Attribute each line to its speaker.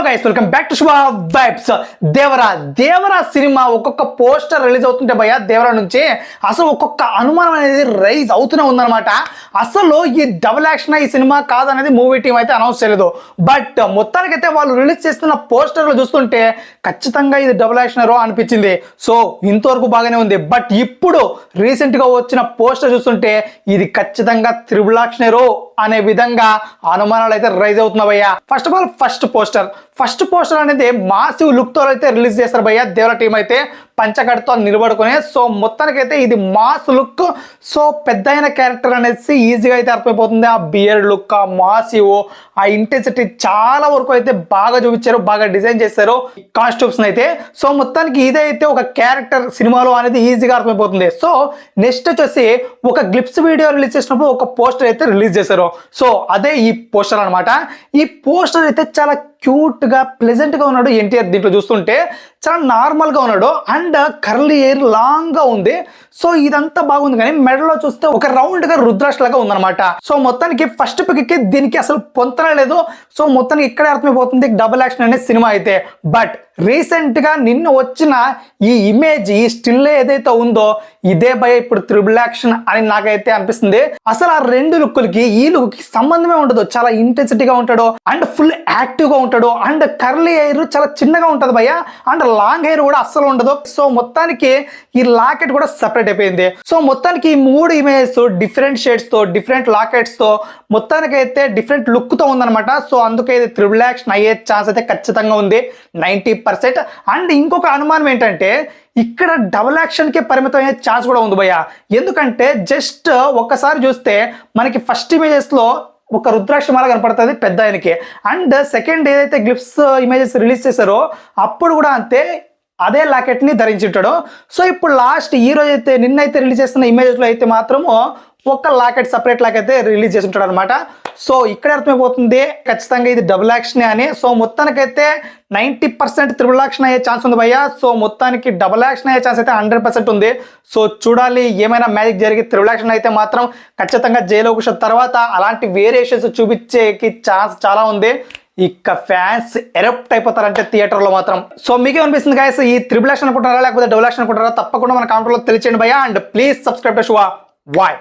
Speaker 1: Hello guys welcome back to Shubha vibes Devara Devara cinema ఒక్కొక్క poster release అవుతుంటే భయ దేవరా నుంచి అసలు ఒక్కొక్క అనుమానం అనేది రైజ్ అవుతూనే ఉందన్నమాట. అసలు ఈ డబుల్ యాక్షన్ ఈ సినిమా కాదనేది మూవీ టీం అయితే అనౌన్స్ చేయలేదు. బట్ మొత్తానికైతే వాళ్ళు రిలీజ్ చేస్తున్న పోస్టర్లు చూస్తుంటే ఖచ్చితంగా ఇది డబుల్ యాక్షనరో అనిపించింది. సో ఇంతవరకు బాగానే ఉంది. బట్ ఇప్పుడు రీసెంట్గా వచ్చిన పోస్టర్ చూస్తుంటే ఇది ఖచ్చితంగా త్రిబుల్ యాక్షనరో అనే విధంగా అనుమానాలు అయితే రైజ్ అవుతున్నాయి first of all first poster first poster అనేది మాసివ్ లుక్తో అయితే రిలీజ్ చేస్తారు భయ్యా. దేవర టీం అయితే పంచకడతో నిలబడుకుని. సో మొత్తానికైతే ఇది మాస్ లుక్ సో పెద్ద అయిన క్యారెక్టర్ అనేసి ఈజీగా అయితే అర్థమైపోతుంది. ఆ బియర్డ్ లుక్ ఆ మాసివ్ ఆ ఇంటెన్సిటీ చాలా వరకు అయితే బాగా చూపించారు బాగా డిజైన్ చేశారు కాస్ట్యూమ్స్ అయితే. సో మొత్తానికి ఇదే ఒక క్యారెక్టర్ సినిమాలో అనేది ఈజీగా అర్థమైపోతుంది. సో నెక్స్ట్ వచ్చేసి ఒక గ్లిప్స్ వీడియో రిలీజ్ చేసినప్పుడు ఒక పోస్టర్ అయితే రిలీజ్ చేశారు. సో అదే ఈ పోస్టర్ అనమాట ఈ పోస్టర్ అయితే చాలా క్యూట్గా గా ఉన్నాడు ఎన్టీఆర్ దీంట్లో చూస్తుంటే. చాలా నార్మల్గా ఉన్నాడు అండ్ కర్లీ ఎయిర్ లాంగ్గా ఉంది. సో ఇదంతా బాగుంది కానీ మెడలో చూస్తే ఒక రౌండ్గా రుద్రాక్ష లాగా ఉందన్నమాట. సో మొత్తానికి ఫస్ట్ పిక్కి దీనికి అసలు పొంతన లేదు. సో మొత్తానికి ఇక్కడే అర్థమైపోతుంది డబుల్ యాక్షన్ అనే సినిమా అయితే. బట్ రీసెంట్గా నిన్న వచ్చిన ఈ ఇమేజ్ ఈ స్టిల్ ఏదైతే ఉందో ఇదే భయ ఇప్పుడు త్రిబుల్ యాక్షన్ అని నాకైతే అనిపిస్తుంది. అసలు ఆ రెండు లుక్కులకి ఈ లుక్కి సంబంధమే ఉండదు. చాలా ఇంటెన్సిటీగా ఉంటాడు అండ్ ఫుల్ యాక్టివ్గా ఉంటాడు. అండ్ కర్లీ హెయిర్ చాలా చిన్నగా ఉంటుంది భయ్య. అండ్ లాంగ్ హెయిర్ కూడా అస్సలు ఉండదు. సో మొత్తానికి ఈ లాకెట్ కూడా సపరేట్ అయిపోయింది. సో మొత్తానికి ఈ మూడు ఇమేజెస్ డిఫరెంట్ షేడ్స్తో డిఫరెంట్ లాకెట్స్తో మొత్తానికి అయితే డిఫరెంట్ లుక్తో ఉందనమాట సో అందుకే ఇది త్రిబుల్ యాక్షన్ అయ్యే ఛాన్స్ అయితే ఖచ్చితంగా ఉంది. నైంటీ పర్సెంట్ అండ్ ఇంకొక అనుమానం ఏంటంటే ఇక్కడ డబుల్ యాక్షన్కే పరిమితం అయ్యే ఛాన్స్ కూడా ఉంది భయ్య. ఎందుకంటే జస్ట్ ఒక్కసారి చూస్తే మనకి ఫస్ట్ ఇమేజెస్లో ఒక రుద్రాక్షమాల కనపడుతుంది పెద్ద ఆయనకి అండ్ సెకండ్ ఏదైతే గ్లిప్స్ ఇమేజెస్ రిలీజ్ చేశారో అప్పుడు కూడా అంతే అదే లాకెట్ని ధరించి ఉంటాడు సో ఇప్పుడు లాస్ట్ ఈ రోజు అయితే నిన్నైతే రిలీజ్ చేస్తున్న ఇమేజెస్లో అయితే మాత్రము ఒక లాకెట్ సపరేట్ లాక్ అయితే రిలీజ్ చేసి ఉంటాడు అనమాట సో ఇక్కడ అర్థమైపోతుంది. ఖచ్చితంగా ఇది డబుల్ యాక్షన్ అని. సో మొత్తానికైతే నైంటీ పర్సెంట్ త్రిబుల్ యాక్షన్ అయ్యే ఛాన్స్ ఉంది భయ్య. సో మొత్తానికి డబుల్ యాక్షన్ అయ్యే ఛాన్స్ అయితే హండ్రెడ్ పర్సెంట్ ఉంది. సో చూడాలి ఏమైనా మ్యాజిక్ జరిగి త్రిబుల్ యాక్షన్ అయితే మాత్రం ఖచ్చితంగా జైలు తర్వాత అలాంటి వేరియేషన్స్ చూపించేకి ఛాన్స్ చాలా ఉంది. ఇక ఫ్యాన్స్ ఎరప్ట్ అయిపోతారంటే థియేటర్లో మాత్రం. సో మీకే అనిపిస్తుంది గాయస్ ఈ త్రిబుల్ యాక్షన్ అనుకుంటారా లేకపోతే డబుల్ యాక్షన్ అనుకుంటారా తప్పకుండా మన కౌంటర్లో తెలియచేయండి భయ and please subscribe to Shubha వాయ్